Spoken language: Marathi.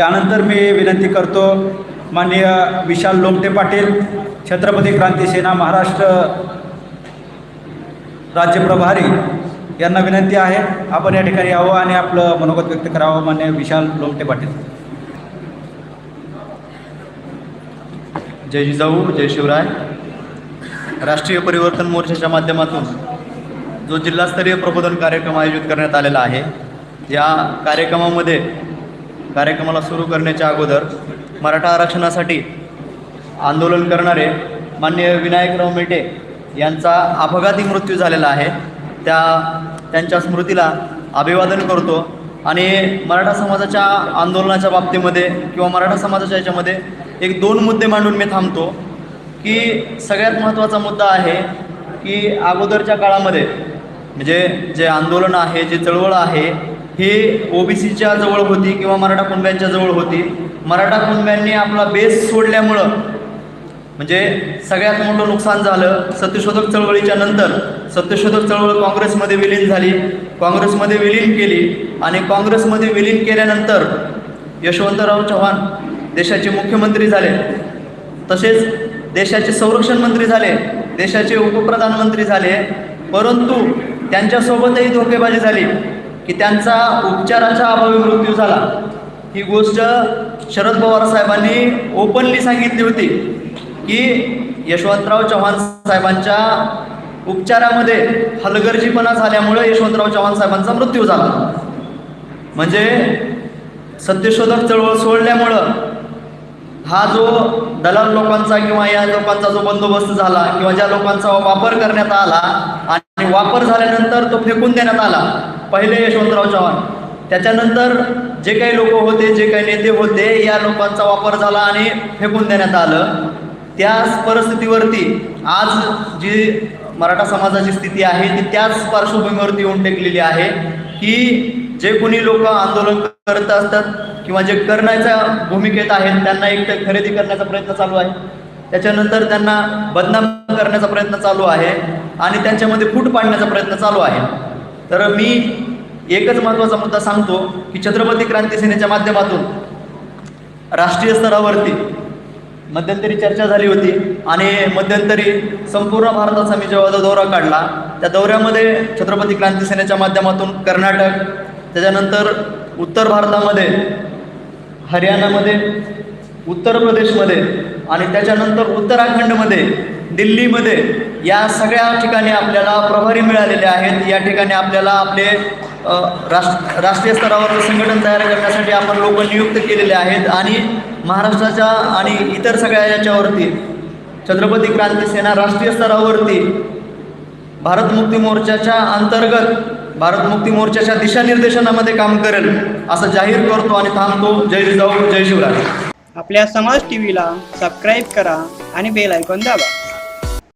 यानंतर मी विनंती करतो माननीय विशाल लोमटे पाटील छत्रपती क्रांती सेना महाराष्ट्र राज्य प्रभारी यांना विनंती आहे आपण या ठिकाणी यावं आणि आपलं मनोगत व्यक्त करावं मान्य विशाल लोमटे पाटील. जय जिजाऊ जय शिवराय. राष्ट्रीय परिवर्तन मोर्चाच्या माध्यमातून जो जिल्हास्तरीय प्रबोधन कार्यक्रम आयोजित करण्यात आलेला आहे या कार्यक्रमामध्ये कार्यक्रमाला सुरू करण्याच्या अगोदर मराठा आरक्षणासाठी आंदोलन करणारे माननीय विनायकराव मेटे यांचा अपघाती मृत्यू झालेला आहे. त्या त्यांच्या स्मृतीला अभिवादन करतो आणि मराठा समाजाच्या आंदोलनाच्या बाबतीमध्ये किंवा मराठा समाजाच्या याच्यामध्ये एक दोन मुद्दे मांडून मी थांबतो की सगळ्यात महत्त्वाचा मुद्दा आहे की अगोदरच्या काळामध्ये म्हणजे जे आंदोलन आहे जे चळवळ आहे हे ओबीसीच्या जवळ होती किंवा मराठा कुणब्यांच्या जवळ होती. मराठा कुणब्यांनी आपला बेस सोडल्यामुळं म्हणजे सगळ्यात मोठं नुकसान झालं सत्यशोधक चळवळीच्या नंतर. सत्यशोधक चळवळ काँग्रेसमध्ये विलीन झाली. काँग्रेसमध्ये विलीन केली आणि काँग्रेसमध्ये विलीन केल्यानंतर यशवंतराव चव्हाण देशाचे मुख्यमंत्री झाले. तसेच देशाचे संरक्षण मंत्री झाले देशाचे उपप्रधानमंत्री झाले. परंतु त्यांच्यासोबतही धोकेबाजी झाली. की त्यांचा उपचाराच्या अभावी मृत्यू झाला. ही गोष्ट शरद पवार साहेबांनी ओपनली सांगितली होती की यशवंतराव चव्हाण साहेबांच्या उपचारामध्ये हलगर्जीपणा झाल्यामुळे यशवंतराव चव्हाण साहेबांचा मृत्यू झाला. म्हणजे सत्यशोधक चळवळ सोडल्यामुळं हा जो दलाल लोकांचा किंवा या लोकांचा जो बंदोबस्त झाला किंवा ज्या लोकांचा वापर करण्यात आला आणि वापर झाल्यानंतर तो फेकून देण्यात आला पहिले यशवंतराव चव्हाण. त्याच्यानंतर जे काही लोक होते जे काही नेते होते या लोकांचा वापर झाला आणि फेकून देण्यात आलं. त्याच परिस्थितीवरती आज जी मराठा समाजाची स्थिती आहे ती त्याच पार्श्वभूमीवरती येऊन टेकलेली आहे की जे कोणी लोक आंदोलन करत असतात किंवा जे करण्याच्या भूमिकेत आहेत त्यांना एक खरेदी करण्याचा प्रयत्न चालू आहे. त्याच्यानंतर त्यांना बदनाम करण्याचा प्रयत्न चालू आहे आणि त्यांच्यामध्ये फूट पाडण्याचा प्रयत्न चालू आहे. तर मी एकच महत्त्वाचा मुद्दा सांगतो की छत्रपती क्रांती सेनेच्या माध्यमातून राष्ट्रीय स्तरावरती मध्यंतरी चर्चा झाली होती आणि मध्यंतरी संपूर्ण भारताचा मी जेव्हा दौरा काढला त्या दौऱ्यामध्ये छत्रपती क्रांती सेनेच्या माध्यमातून कर्नाटक त्याच्यानंतर उत्तर भारतामध्ये हरियाणामध्ये उत्तर प्रदेशमध्ये आणि त्याच्यानंतर उत्तराखंडमध्ये दिल्लीमध्ये या सगळ्या ठिकाणी आपल्याला प्रभारी मिळालेले आहेत. या ठिकाणी आपल्याला आपले राष्ट्र राष्ट्रीय स्तरावर संघटन तयार करण्यासाठी आपण लोक नियुक्त केलेले आहेत आणि महाराष्ट्राच्या आणि इतर सगळ्या याच्यावरती छत्रपती क्रांती सेना राष्ट्रीय स्तरावरती भारत मुक्ती मोर्चाच्या अंतर्गत भारत मुक्ती मोर्चाच्या दिशानिर्देशनामध्ये काम करेल असं जाहीर करतो आणि थांबतो. जय जिजाऊ जय शिवराय. आपल्या समाज टीव्हीला सबस्क्राईब करा आणि बेल ऐकून दाबा.